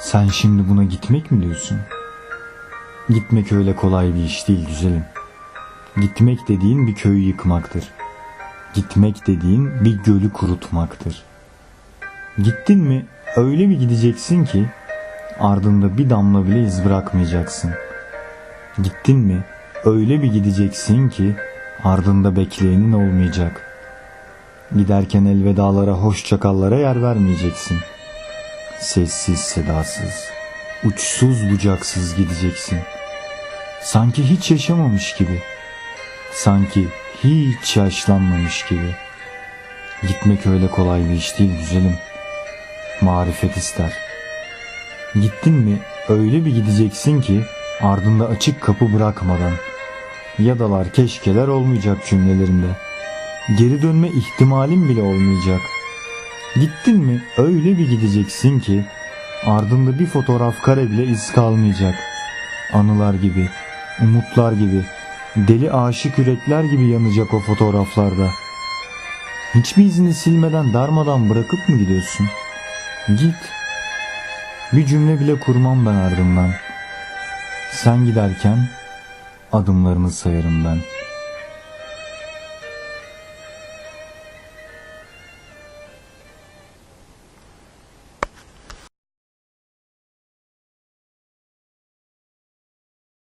Sen şimdi buna gitmek mi diyorsun? Gitmek öyle kolay bir iş değil güzelim. Gitmek dediğin bir köyü yıkmaktır. Gitmek dediğin bir gölü kurutmaktır. Gittin mi öyle bir gideceksin ki ardında bir damla bile iz bırakmayacaksın. Gittin mi öyle bir gideceksin ki ardında bekleyenin olmayacak. Giderken elvedalara hoşçakallara yer vermeyeceksin. Sessiz sedasız, uçsuz bucaksız gideceksin. Sanki hiç yaşamamış gibi. Sanki hiç yaşlanmamış gibi. Gitmek öyle kolay bir iş değil güzelim. Marifet ister. Gittin mi öyle bir gideceksin ki ardında açık kapı bırakmadan. Yadalar keşkeler olmayacak cümlelerinde. Geri dönme ihtimalin bile olmayacak. Gittin mi öyle bir gideceksin ki ardında bir fotoğraf kare bile iz kalmayacak. Anılar gibi, umutlar gibi, deli aşık yürekler gibi yanacak o fotoğraflarda. Hiçbir izini silmeden darmadan bırakıp mı gidiyorsun? Git. Bir cümle bile kurmam ben ardından. Sen giderken adımlarını sayarım ben.''